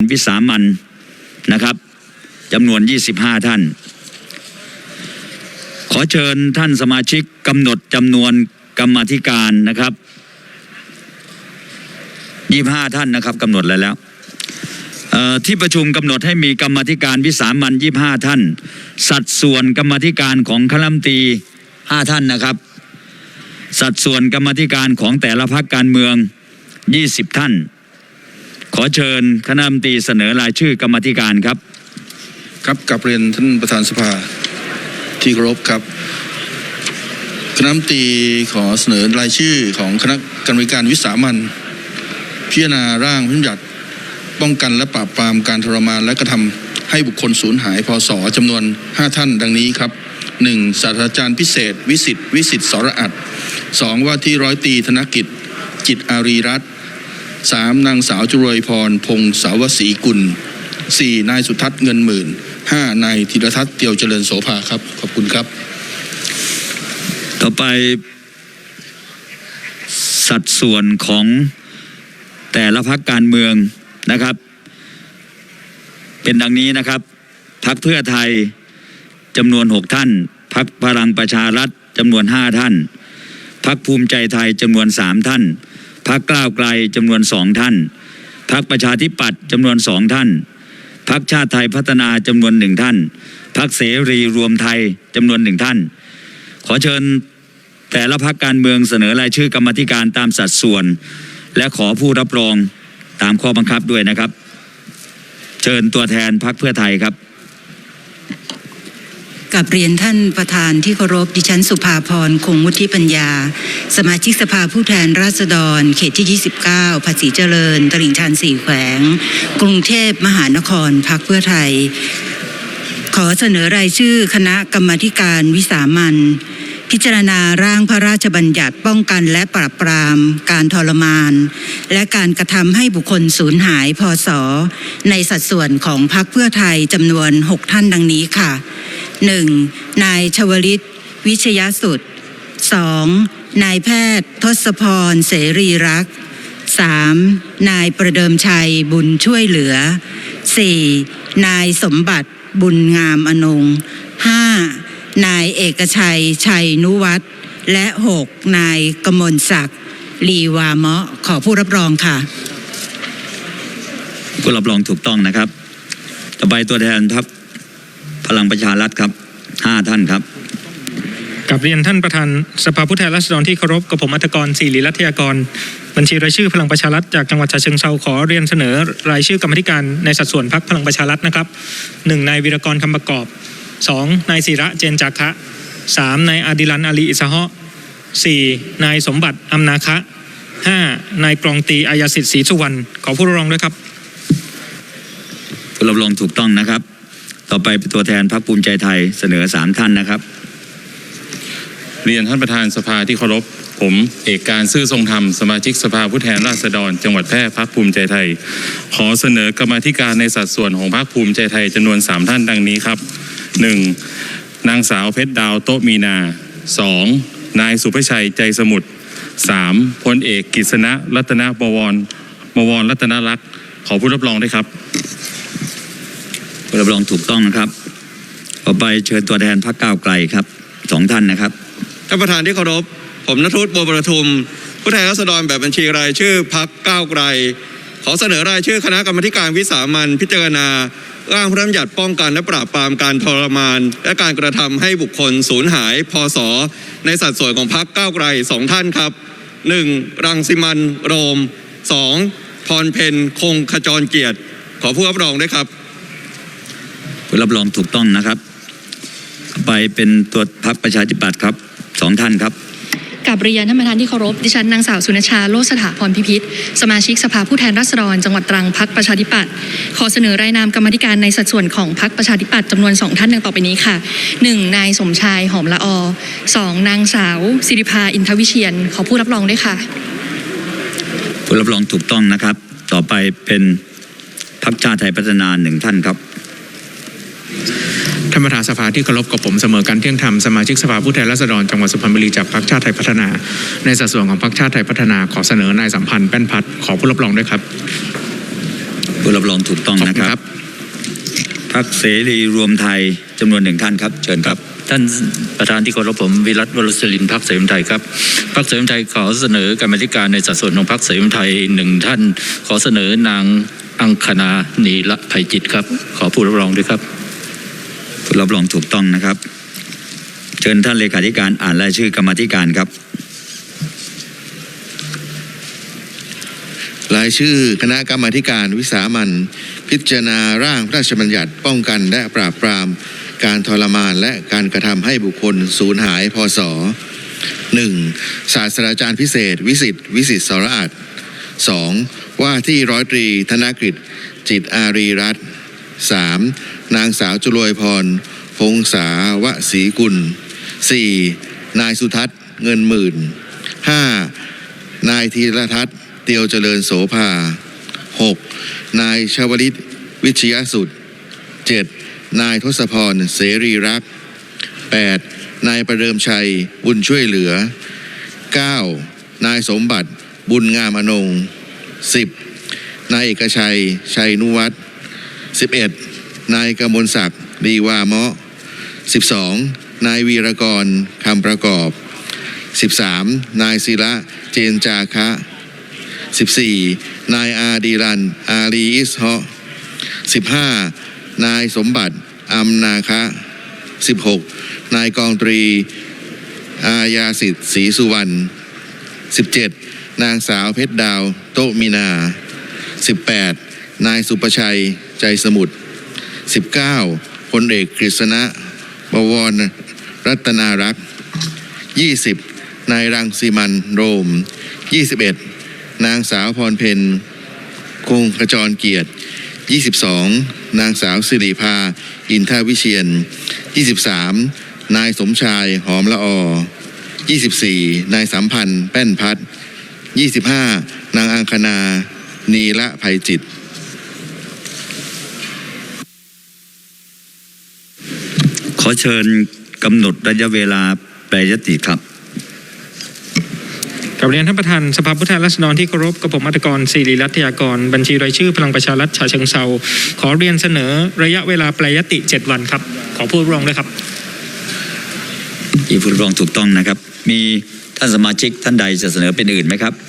วิสามันนะครับจำนวน 25 ท่าน ขอเชิญท่านสมาชิกกำหนดจำนวนกรรมธิการนะครับ 25 ท่านนะครับกำหนดแล้วแล้วที่ประชุมกำหนดให้มีกรรมธิการวิสามัน25 ท่าน สัดส่วนกรรมธิการของคณะรัฐมนตรี5 ท่านนะครับ สัดส่วนกรรมธิการของแต่ละพรรคการเมือง 20 ท่าน ขอเชิญคณะมนตรีเสนอรายชื่อกรรมาธิการครับ ครับกับเรียนท่านประธานสภาที่เคารพครับคณะมนตรีขอเสนอรายชื่อของคณะกรรมการวิสามันพิจารณาร่างพระราชบัญญัติป้องกันและปราบปรามการทรมานและกระทำให้บุคคลสูญหายพศจำนวน 5 ท่านดังนี้ครับ 1. ศาสตราจารย์พิเศษ วิสิตวิสิตสรอัตสองว่าที่ร้อยตีธนกิจ จิตอารีรัตน์ สามนางสาวจุรยพร พงศาวศรีกุลสี่นายสุทัศน์เงินหมื่นห้านายธีรทัศน์เตียวเจริญโสภาครับ ขอบคุณครับ ต่อไปสัดส่วนของแต่ละพรรคการเมืองนะครับ เป็นดังนี้นะครับพรรคเพื่อไทยจำนวนหกท่านพรรคพลังประชารัฐจำนวนห้าท่านพรรคภูมิใจไทยจำนวนสามท่าน พรรคก้าวไกลจำนวนสองท่านพรรคประชาธิปัตย์จำนวนสองท่านพรรคชาติไทยพัฒนาจำนวนหนึ่งท่านพรรคเสรีรวมไทยจำนวนหนึ่งท่าน ขอเชิญแต่ละพรรคการเมืองเสนอรายชื่อกรรมธิการตามสัดส่วน และขอผู้รับรองตามข้อบังคับด้วยนะครับ เชิญตัวแทนพรรคเพื่อไทยครับ กับเรียนท่านประธานที่เคารพดิฉันสุภาพรคงวุฒิปัญญา สมาชิกสภาผู้แทนราษฎร เขตที่ 29 ภาษีเจริญ ตลิ่งชันสี่แขวง กรุงเทพมหานครพักเพื่อไทย ขอเสนอรายชื่อคณะกรรมการวิสามันพิจารณาร่างพระราชบัญญัติป้องกันและปราบปราม การทรมาน และการกระทำให้บุคคลสูญหายพศในสัดส่วนของพรรคเพื่อไทยจำนวน 6 ท่านดังนี้ค่ะ 1. นายชวลิต วิชยสุด 2. นายแพทย์ ทศพร เสรีรักษ์ 3. นายประเดิมชัยบุญช่วยเหลือ 4. นายสมบัติบุญงามอนง 5. นายเอกชัย ชัยนุวัตรและ 6. นายกมลศักดิ์ลีวาเมาะขอผู้รับรองค่ะ ผู้รับรองถูกต้องนะครับ ต่อไปตัวแทนพรรค พลังประชารัฐครับห้าท่านครับกับเรียนท่านประธานสภาผู้แทนราษฎรที่เคารพกับผมอัตกรศิริรัตยากร บัญชีรายชื่อพลังประชารัฐจากจังหวัดฉะเชิงเทราขอเรียนเสนอรายชื่อกรรมธิการในสัดส่วนพรรคพลังประชารัฐนะครับหนึ่งนายวีรกรคำประกอบสองนายศิระเจนจักคะสามนายอาดิลันอาลีอิสฮะสี่นายสมบัติอำนาคะห้านายกรองตีอายาสิทธิ์ศรีสุวรรณขอผู้รับรองด้วยครับผู้รับรองถูกต้องนะครับ ต่อไปตัวแทนพรรคภูมิใจไทยเสนอสามท่านนะครับ เรียนท่านประธานสภาที่เคารพผมเอกการซื่อทรงธรรมสมาชิกสภาผู้แทนราษฎร จังหวัดแพร่พักภูมิใจไทย ขอเสนอกรรมธิการในสัดส่วนของพักภูมิใจไทยจำนวน 3 ท่านดังนี้ครับ 1. นางสาวเพชรดาวโตะมีนา 2. นายสุภชัยใจสมุทร 3. พลเอกกิษณะรัตนบวรบวรรัตนรักษ์ขอผู้รับรองด้วยครับ รับรองถูกต้องนะครับ ต่อไปเชิญตัวแทนพรรคก้าวไกลครับสองท่านนะครับท่านประธานที่เคารพผมนทุศบัวประทุม ผู้แทนราษฎรแบบบัญชีรายชื่อพักก้าวไกล ขอเสนอรายชื่อคณะกรรมการวิสามันพิจารณาร่างพระราชบัญญัติป้องกันและปราบปรามการทรมาน และการกระทำให้บุคคลสูญหายพศในสัดส่วนของพักก้าวไกลสองท่านครับ 1. รังสิมันโรม 2. พรเพนคงขจรเกียรติ ขอผู้รับรองด้วยครับ รับรองถูกต้องนะครับต่อไปเป็นตัวพรรคประชาธิปัตย์ครับสองท่านครับกับเรียนท่านประธานที่เคารพดิฉันนางสาวสุนชาโลสถาพรพิพิธสมาชิกสภาผู้แทนราษฎร จังหวัดตรังพักประชาธิปัตย์ขอเสนอรายนามกรรมาธิการในสัดส่วนของพักประชาธิปัตย์จำนวนสองท่านดังต่อไปนี้ค่ะ 1. นายสมชายหอมละอ 2. นางสาวสิริภาอินทวิเชียน ขอผู้รับรองด้วยค่ะ ผู้รับรองถูกต้องนะครับ ต่อไปเป็นพรรคชาติไทยพัฒนาหนึ่งท่านครับ ท่านประธานสภาที่เคารพกับผมเสมอการเที่ยงธรรมสมาชิกสภาผู้แทนราษฎรจังหวัดสุพรรณบุรีจากพรรคชาติไทยพัฒนา ในสัดส่วนของพรรคชาติไทยพัฒนาขอเสนอนายสัมพันธ์แป้นพัฒน์ขอผู้รับรองด้วยครับ ผู้ผู้รับรองถูกต้องขอบนะคุณคครัรับบพักเสรีรวมไทยจำนวนหนึ่งท่านครับ เชิญครับ ท่านประธานที่เคารพผมวิรัตวรสลินพักเสรีรวมไทยครับพักเสรีรวมไทยขอเสนอกรรมาธิการในสัดส่วนของพักเสรีรวมไทยหนึ่งท่าน ขอเสนอนางอังคณานีละภัยจิตครับ ขอผู้รับรองด้วยครับผู้ รับรองถูกต้องนะครับ เชิญท่านเลขาธิการอ่านรายชื่อกรรมาธิการครับ รายชื่อคณะกรรมาธิการวิสามันพิจารณาร่างพระราชบัญญัติป้องกันและปราบปราม การทรมานและการกระทำให้บุคคลสูญหายพศ 1. ศาสตราจารย์พิเศษ วิสิทธิ์วิสิทธิ์สรอาจ 2. ว่าที่ร้อยตรีธนกฤษจิตอารีรัตน์ 3. นางสาวจุลวยพร พงษาวศรีกุล 4. นายสุทัศน์เงินหมื่น 5. นายธีรทัศน์เตียวเจริญโสภา 6. นายชวลิตวิชยสุด 7. นายทศพรเสรีรัก 8. นายประเดิมชัยบุญช่วยเหลือ 9. นายสมบัติบุญงามอนง 10. นายเอกชัย ชัยนุวัฒน์ 11. นายกมลศักดิ์ดีวาเมาะ 12. นายวีรกรคำประกอบ 13. นายศิระเจนจาคะ 14. นายอาดีรัน อารีอิสฮะ 15. นายสมบัติอัมนาคะ 16. นายกองตรี อาญาสิทธิ์ศรีสุวรรณ 17. นางสาวเพชรดาว โตมินา 18. นายสุประชัยใจสมุทร 19. พลเอกกฤษณะบวรรัตนารักษ์ 20. นายรังสีมันโรม 21. นางสาวพรเพนคงขจรเกียรติ 22. นางสาวสิริภา อินทวิเชียน 23. นายสมชายหอมละออ 24. นายสัมพันธ์ แป้นพัด 25. นางอังคณา นีละภัยจิต อเชิญกำหนดระยะเวลาแปรยติครับกับเรียนท่านประธานสภาผู้แทนราษฎรที่เคารพกับผมอัตกรศิริรัตยากร บัญชีรายชื่อพลังประชารัฐฉะเชิงเซาขอเรียนเสนอระยะเวลาแปลยติ 7 วันครับ ขอผู้รับรองด้วยครับอีผู้รับรองถูกต้องนะครับ มีท่านสมาชิกท่านใดจะเสนอเป็นอื่นไหมครับ